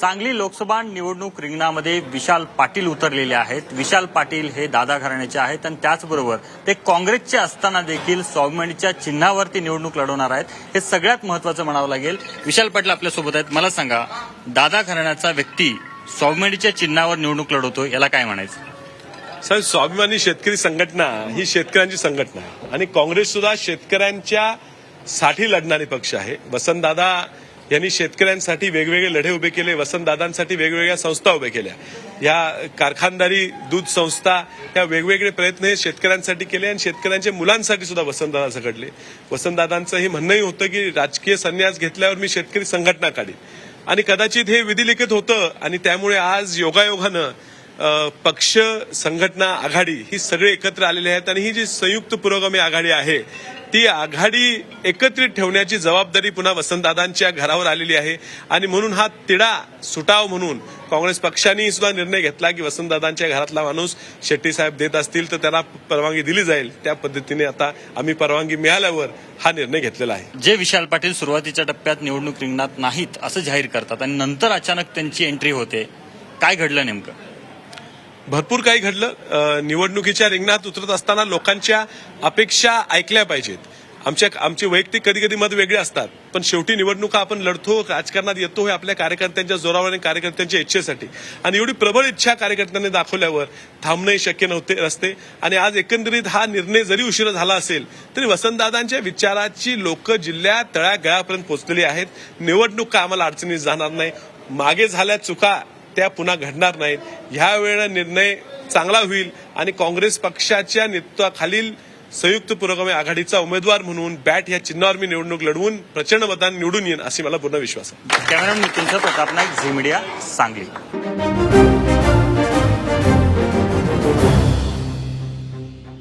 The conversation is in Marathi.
सांगली लोकसभा निवडणूक रिंगणामध्ये विशाल पाटील उतरलेले आहेत. विशाल पाटील हे दादा घराण्याचे आहेत आणि त्याचबरोबर ते काँग्रेसचे असताना देखील स्वाभिमानीच्या चिन्हावरती निवडणूक लढवणार आहेत. हे सगळ्यात महत्वाचं म्हणावं लागेल. विशाल पाटील आपल्यासोबत आहेत. मला सांगा दादा घराण्याचा व्यक्ती स्वाभिमानीच्या चिन्हावर निवडणूक लढवतो याला काय म्हणायचं? साहेब स्वाभिमानी शेतकरी संघटना ही शेतकऱ्यांची संघटना आहे. आणि काँग्रेस सुद्धा शेतकऱ्यांच्या साठी लढणारे पक्ष आहे. वसंतदादा यांनी शेतकऱ्यांसाठी वेगवेगळे लढे उभे केले वसंतदादांसाठी वेगवेगळ्या संस्था उभ्या केल्या. या कारखानदारी दूध संस्था या वेगवेगळे प्रयत्न हे शेतकऱ्यांसाठी केले आणि शेतकऱ्यांच्या मुलांसाठी सुद्धा वसंतदादा झगडले. वसंतदादांचं हे म्हणणंही होतं की राजकीय संन्यास घेतल्यावर मी शेतकरी संघटना काढीन. आणि कदाचित हे विधिलिखित होतं आणि त्यामुळे आज योगायोगानं पक्ष संघटना आघाडी ही सगळे एकत्र आलेले आहेत आणि ही जी संयुक्त पुरोगामी आघाडी आहे ती आघाडी एकत्रित ठेवण्याची जबाबदारी पुन्हा वसंतदादांच्या घरावर आलेली आहे. आणि म्हणून हा तिढा सुटाव म्हणून काँग्रेस पक्षाने सुद्धा निर्णय घेतला की वसंतदादांच्या घरातला माणूस शेट्टी साहेब देत असतील तर त्यांना परवानगी दिली जाईल. त्या पद्धतीने आता आम्ही परवानगी मिळाल्यावर हा निर्णय घेतलेला आहे. जे विशाल पाटील सुरुवातीच्या टप्प्यात निवडणूक रिंगणात नाहीत असं जाहीर करतात आणि नंतर अचानक त्यांची एंट्री होते काय घडलं नेमकं? भरपूर काही घडलं. निवडणुकीच्या रिंगणात उतरत असताना लोकांच्या अपेक्षा ऐकल्या पाहिजेत. आमच्या आमचे वैयक्तिक कधी कधी मत वेगळे असतात. पण शेवटी निवडणुका आपण लढतो राजकारणात येतो हे आपल्या कार्यकर्त्यांच्या जोरावर आणि कार्यकर्त्यांच्या इच्छेसाठी. आणि एवढी प्रबळ इच्छा कार्यकर्त्यांनी दाखवल्यावर थांबणंही शक्य नव्हते रस्ते. आणि आज एकंदरीत हा निर्णय जरी उशीर झाला असेल तरी वसंतदादांच्या विचाराची लोक जिल्ह्यात तळागळापर्यंत पोहोचलेली आहेत. निवडणूक का आम्हाला अडचणीत जाणार नाही. मागे झाल्या चुका त्या पुन्हा घडणार नाहीत. ह्या वेळेला निर्णय चांगला होईल आणि काँग्रेस पक्षाच्या नेतृत्वाखालील संयुक्त पुरोगामी आघाडीचा उमेदवार म्हणून बॅट या चिन्हावर मी निवडणूक लढवून प्रचंड मतदान निवडून येईन अशी मला पूर्ण विश्वास आहे. कॅमेरा तुमचा प्रताप नाईक झी मीडिया सांगली.